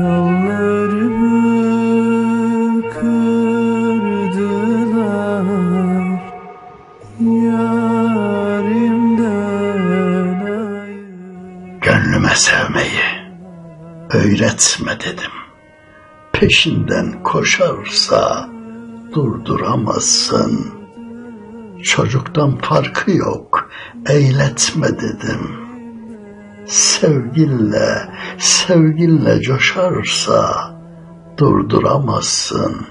Yollarımı kırdılar Yarimden Gönlüme sevmeyi öğretme dedim. Peşinden koşarsa durduramazsın. Çocuktan farkı yok, eyletme dedim. Sevginle, sevginle coşarsa durduramazsın.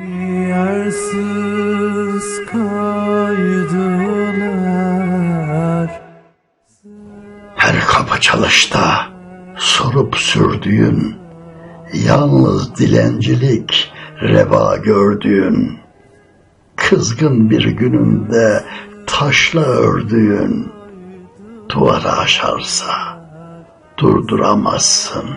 Beni yarsız kaydılar Her kapı çalışta sorup sürdüğün, yalnız dilencilik reva gördüğün, kızgın bir gününde taşla ördüğün, duvarı aşarsa durduramazsın.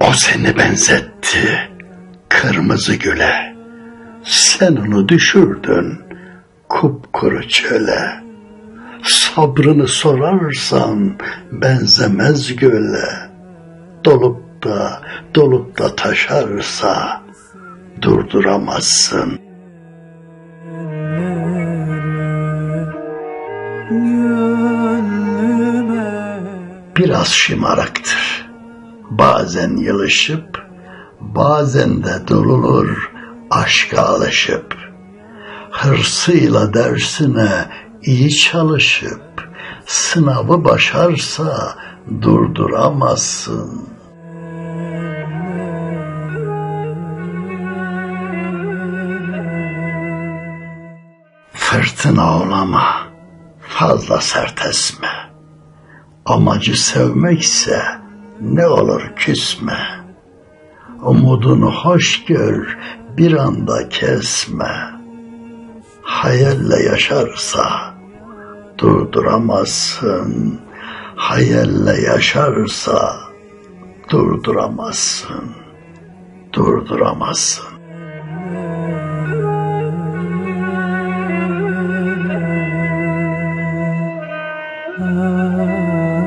O seni benzetti kırmızı güle, sen onu düşürdün kupkuru çöle. Sabrını sorarsan benzemez göle. Dolup da dolup da taşarsa durduramazsın. Biraz şımarıktır. Bazen yılışıp, bazen de durulur aşka alışıp. Hırsıyla dersine iyi çalışıp, sınavı başarsa durduramazsın. Fırtına olama, fazla sert esme. Amacı sevmekse ne olur küsme. Umudunu hoş gör, bir anda kesme. Hayalle yaşarsa durduramazsın. Hayalle yaşarsa durduramazsın. Durduramazsın. Oh.